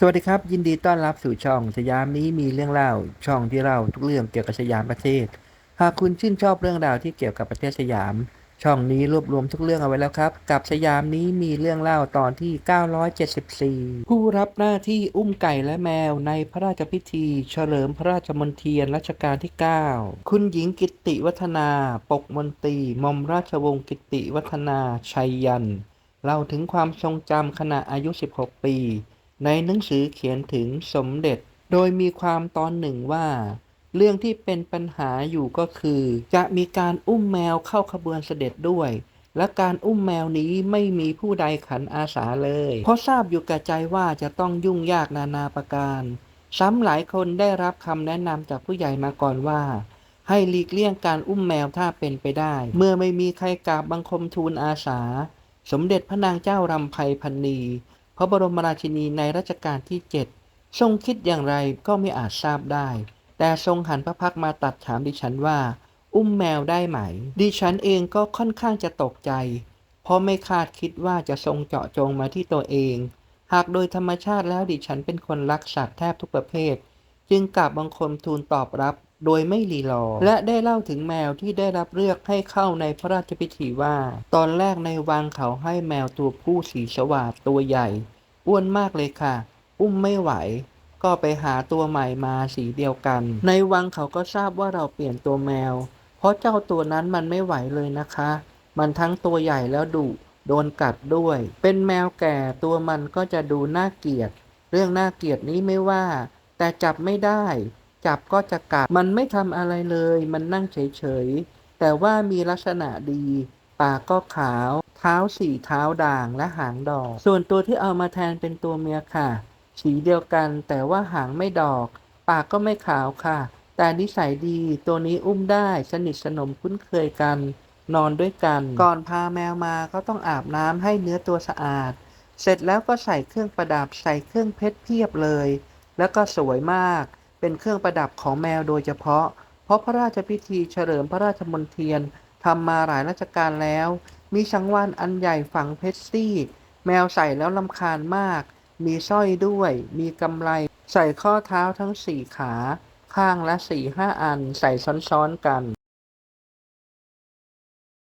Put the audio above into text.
สวัสดีครับ ยินดีต้อนรับสู่ช่องสยามนี้มีเรื่องเล่าช่องที่เล่าทุกเรื่องเกี่ยวกับสยามประเทศ หากคุณชื่นชอบเรื่องราวที่เกี่ยวกับประเทศสยาม ช่องนี้รวบรวมทุกเรื่องเอาไว้แล้วครับ กับสยามนี้มีเรื่องเล่าตอนที่ 974 ผู้รับหน้าที่อุ้มไก่และแมวในพระราชพิธี เฉลิมพระราชมนเทียนรัชกาลที่ 9 คุณหญิงกิตติวัฒนา ปกมนตรีมอมราชวงศ์กิตติวัฒนาชัยยันเล่าถึงความทรงจำขณะอายุ 16 ปี ในหนังสือเขียนถึงสมเด็จ โดยมีความตอนหนึ่งว่า เรื่องที่เป็นปัญหาอยู่ก็คือ จะมีการอุ้มแมวเข้าขบวนเสด็จด้วย และการอุ้มแมวนี้ไม่มีผู้ใดขันอาสาเลย เพราะทราบอยู่แก่ใจว่าจะต้องยุ่งยากนานาประการ ซ้ำหลายคนได้รับคำแนะนำจากผู้ใหญ่มาก่อนว่าให้หลีกเลี่ยงการอุ้มแมวถ้าเป็นไปได้ เมื่อไม่มีใครกราบบังคมทูลอาสา สมเด็จพระนางเจ้ารำไพพันนี พระบรมราชินีในรัชกาลที่ 7 ทรงคิดอย่างไรก็ไม่อาจทราบได้ แต่ทรงหันพระพักมาตัดถามดิฉันว่า อุ้มแมวได้ไหม ดิฉันเองก็ค่อนข้างจะตกใจ เพราะไม่คาดคิดว่าจะทรงเจาะจงมาที่ตัวเอง หากโดยธรรมชาติแล้วดิฉันเป็นคนรักสัตว์แทบทุกประเภท จึงกราบบังคมทูลตอบรับ โดยไม่รีรอ และได้เล่าถึงแมวที่ได้รับเลือกให้เข้าในพระราชพิธีว่า ตอนแรกในวังเขาให้แมวตัวผู้สีสว่าดตัวใหญ่ อ้วนมากเลยค่ะ อุ้มไม่ไหว ก็ไปหาตัวใหม่มาสีเดียวกัน ในวังเขาก็ทราบว่าเราเปลี่ยนตัวแมว เพราะเจ้าตัวนั้นมันไม่ไหวเลยนะคะ มันทั้งตัวใหญ่แล้วดุโดนกัดด้วย เป็นแมวแก่ตัวมันก็จะดูน่าเกลียด เรื่องน่าเกลียดนี้ไม่ว่า แต่จับไม่ได้ จับก็จะกัด มันไม่ทำอะไรเลย มันนั่งเฉยๆ แต่ว่ามีลักษณะดี ปากก็ขาว เท้าสี่เท้าด่างและหางดอก ส่วนตัวที่เอามาแทนเป็นตัวเมียค่ะ สีเดียวกันแต่ว่าหางไม่ดอก ปากก็ไม่ขาวค่ะ แต่นิสัยดี ตัวนี้อุ้มได้สนิทสนมคุ้นเคยกัน นอนด้วยกัน ก่อนพาแมวมาก็ต้องอาบน้ำให้เนื้อตัวสะอาด เสร็จแล้วก็ใส่เครื่องประดับใส่เครื่องเพชรเพียบเลย แล้วก็สวยมาก เป็นเครื่องประดับของแมวโดยเฉพาะ เพราะพระราชพิธีเฉลิมพระราชมนเทียนทำมาหลายราชการแล้ว มีชังวานอันใหญ่ฝังเพชรซี่ แมวใส่แล้วลำคาญมาก มีสร้อยด้วย มีกำไรใส่ข้อเท้าทั้งสี่ขา ข้างละสี่ห้าอันใส่ซ้อนๆกัน